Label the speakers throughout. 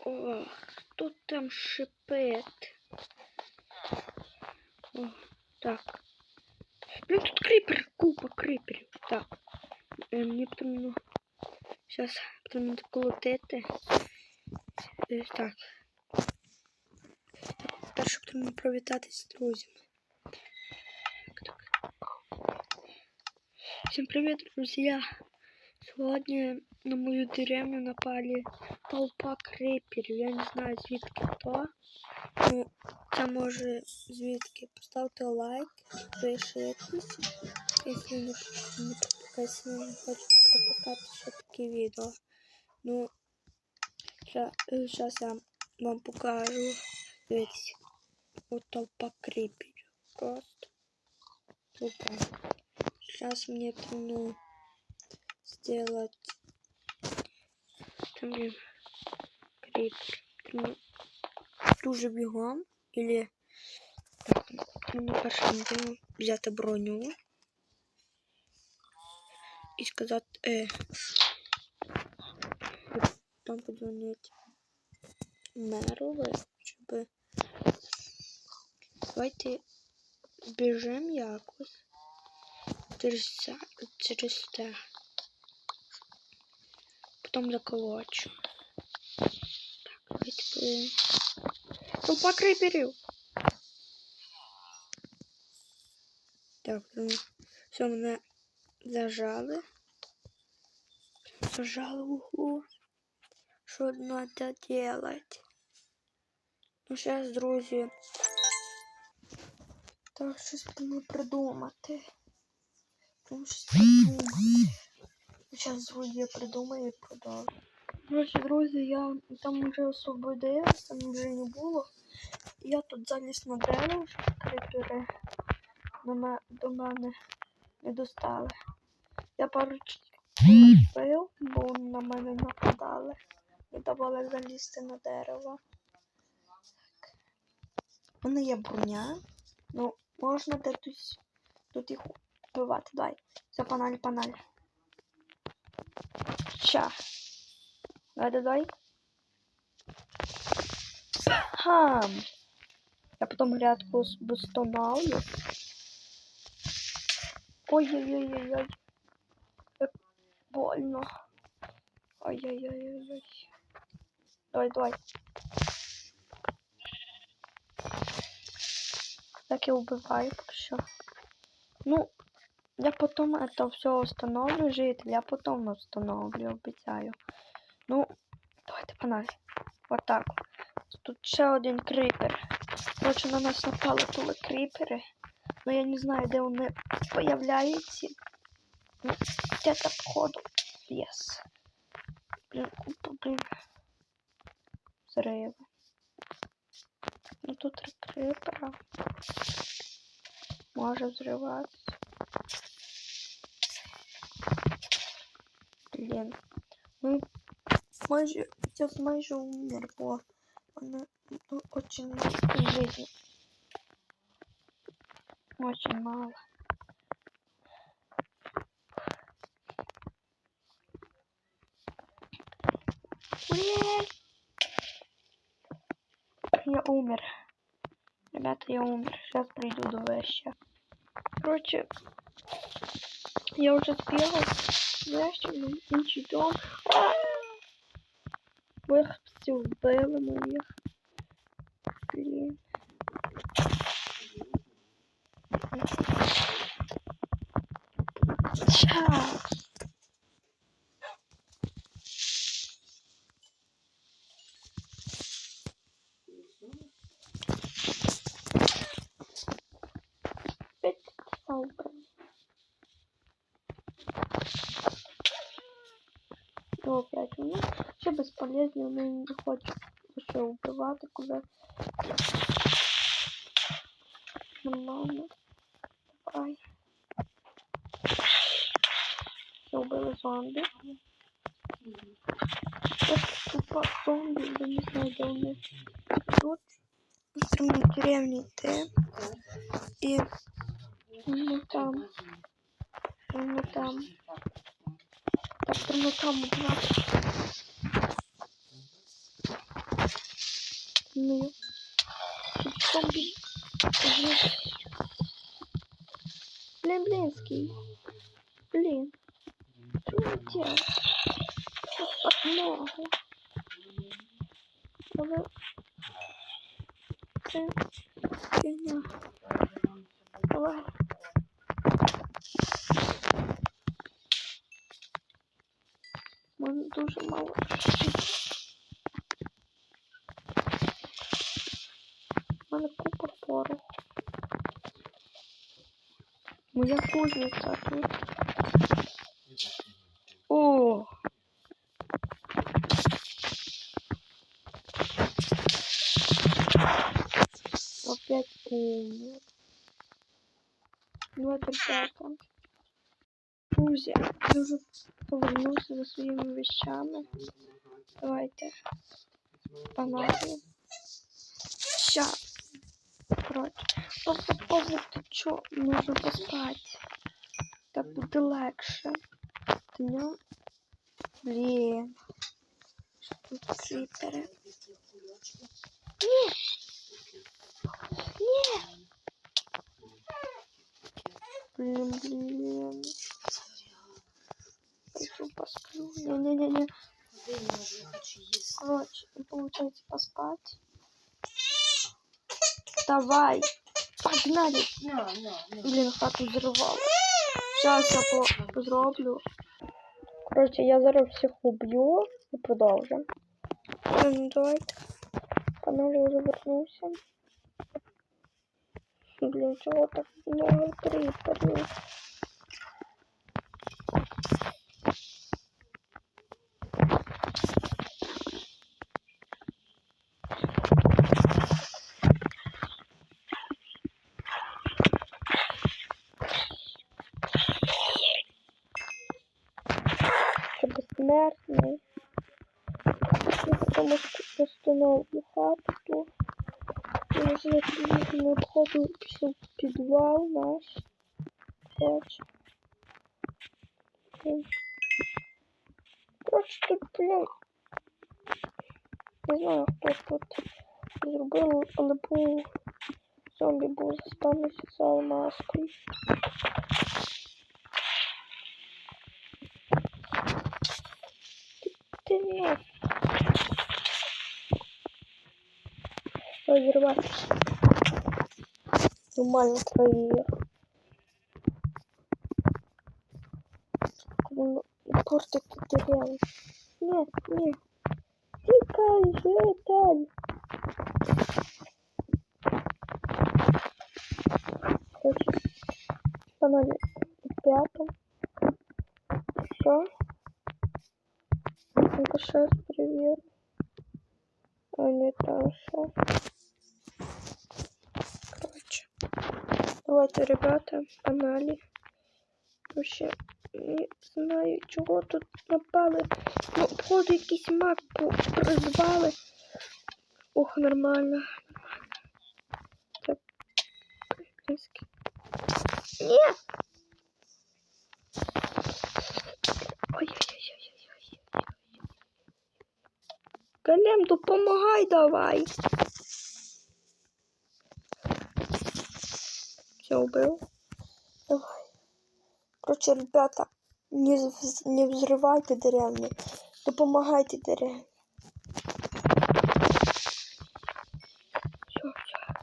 Speaker 1: О, хто там шипить? О, так. Блін, тут крипер, купа криперів. Так. Е, мені потрібно. Зараз потрібно доколотити. Е, так. Перше потрібно привітатись з друзями. Так, так. Всім привіт, друзі! Сьогодні на мою деревню напали толпа криперів. Я не знаю звідки то. Ну, це може звідки. Поставте лайк, підпишитесь, якщо не, не, якщо не хочете пропускати ще такі відео. Ну, зараз я вам покажу. Дивіться. От толпа криперів. Просто тупо. Сейчас мне нужно сделать там блин, Ну, Дуже бігом или так, взяти броню і сказати е, там подзвонити мерове, щоб давайте збіжимо якось через, це- через те. Потім заколочу. Подивимось. Толпа криперів. Так, ну, все, мене зажали. Зажали в углу. Що надо делать? Ну, зараз, друзі. Так, щось потрібно придумати. Тому щось придумати. Зараз, друзі, я придумаю і продовжу. Короче, друзі, я там вже освободилась, там вже не було. Я тут заліз на дерево, щоб крипери до, мене не достали. Я пару пив, бо на мене нападали. Не давали залізти на дерево. Так. У мене є броня. Ну, можна де тут, тут їх вбивати. Давай. Все, паналь, паналь. Ща. Давай, давай. Хам. Я потом грядку восстанавливаю. Ой-ой-ой-ой-ой. Больно. Ой-ой-ой-ой-ой. Давай, давай. Так я убиваю что. Ну, я потом это все установлю, житель. Я потом установлю, обіцяю. Ну, давайте паналі. Вот так. Тут ще один крипер. Короче, на нас напали були крипери. Ну я не знаю, де вони появляються. Ну, где-то походу. Yes. Блін, купа, блін. Зриви. Ну тут три крипера. Може взриватися. Блін. Ну, майже, я майже умер, бо она ну, очень жизни. Очень мало. Я умер. Ребята, я умер. Сейчас приду до вещи. Короче, я уже сбегал. Вещи, ничего. Моїх вбили моїх. Блін. Ча. П'ять салка. У них. Ще безполезні, вони не хочуть ще вбивати куди. Нормально. Давай. Все, вбили зомбі. Ось зомбі, я не знаю, де вони. Тут. Потрібно в деревні йти. І ну там. Ну там. Так, прямо там убивати. Тут зомбі. Є. Блін, блінський. Блін. Что я делаю? Много? Але... Це... Фігня. Давай. Мене дуже мало. Моя кузниця тут. О! Опять умер. Это ребята. Друзі, я вже повернувся за своїми вещами. Давайте. Погнали. Щас. Короче. Просто поза ти чо? Нужно поспати. Так буде легше. Днем. Блін. Що тут кріпери? Ні. Ні. Блін, блін. Пойду посплю. Не-не-не-не. Короче, не получается поспать. Давай. Погнали. Блин, хату взорвала. Сейчас я по зроблю. Короче, я зараз всіх уб'ю і продовжимо. Ну, давайте. Панелі вже вернувся. Блін, чого так много криперів? Я потому що хату не входу пішов підвал наш. Короче. Блін. Тут, блін. Не знаю, хто тут зробив, але був зомбі був заспавнився за алмазкою. Ти не. Розірвати. Нормально твої. Ну, портити дерев'я. Ні, ні. Тікай, житель. Короче, погнали в пятом. Все. Ну-ка, сейчас проверю. А, нет, там все. Давайте, ребята, погнали. Вообще, не знаю, чого тут напали. Ну, походу, якийсь маг по- призвали. Ох, нормально. Так. Близький. Ні! Ой-ой-ой-ой-ой. Голем, допомагай давай. убил. Давай. Короче, ребята, не, вз- не взрывайте деревни. Допомагайте деревні. Все, все.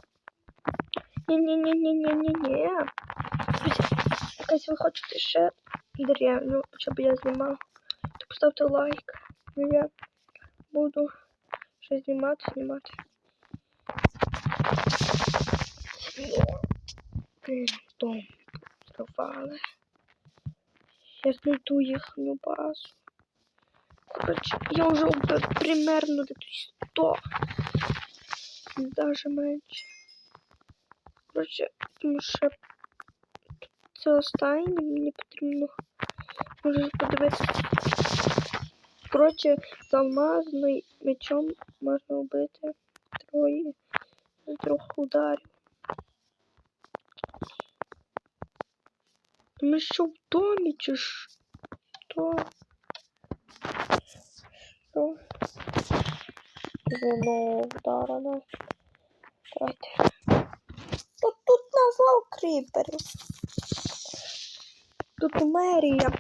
Speaker 1: Ні-ні-ні-ні-ні-ні-ні. Якась ви хочете ще деревню, щоб я знімав, то поставте лайк. Ну, Я буду ще знімати, знімати. Дом зривали. Я знайду їхню базу. Коротше, я вже примерно десь 100. Даже менше. Коротше, тому що це останнє, мені потрібно може подивитися. Коротше, з алмазним мечом можна вбити троє з трьох ударів. Ми що в домі чи що? Що? Звено вдарено. Давайте. Та тут навал кріперів. Тут мерія.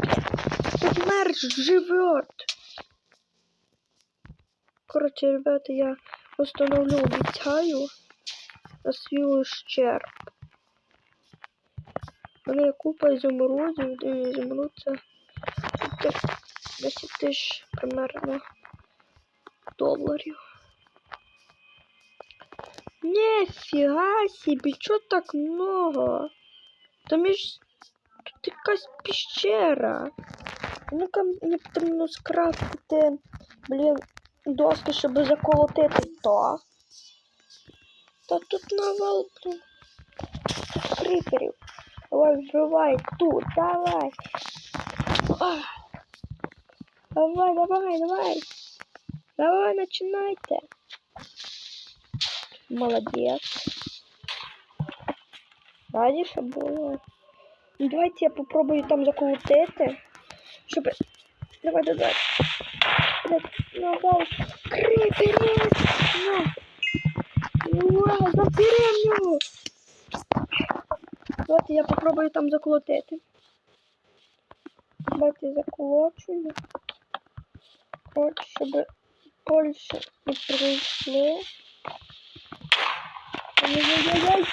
Speaker 1: Тут мер живет. Короче, ребята, я установлю, обіцяю на свій. Мене купа ізумрудів, ізумруд це де- 10 тисяч примерно доларів. Нифига себе, чё так много? Там є ж тут якась піщера. Ну-ка, мені потрібно скрафтити, блін, доски, щоб заколотити то. Та тут навал, блін. Тут криперів. Давай, взривай тут, давай. Давай, давай, давай. Давай, начинайте. Молодец. Раніше було. Ну, давайте я попробую там заколотити. Щоб. Давай, давай. Давай. Крипер! Ура, заберем його! Давайте я попробую там заколотити. Давайте заколочую. От, щоб більше не прийшли. Ай-яй-яй-яй.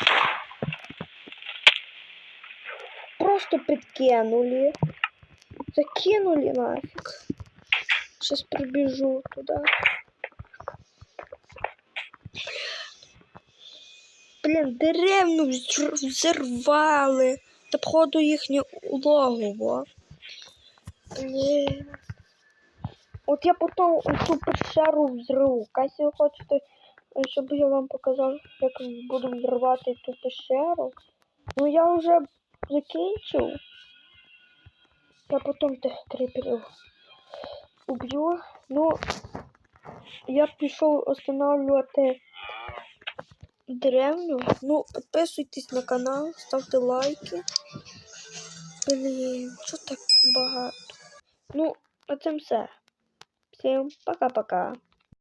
Speaker 1: Просто подкинули. Закинули нафиг. Сейчас прибежу туда. Блин, деревню взр- взорвали. Та походу їхнє логово. Блін. От я потім цю пещеру взриву. Якщо ви хочете, щоб я вам показав, як буду взривати ту пещеру. Ну я вже закінчив. Я потім тих криперів уб'ю. Ну, я пішов встановлювати деревню. Ну, підписуйтесь на канал, ставте лайки. Блін, що так багато? Ну, а цим все. Всім пока-пока.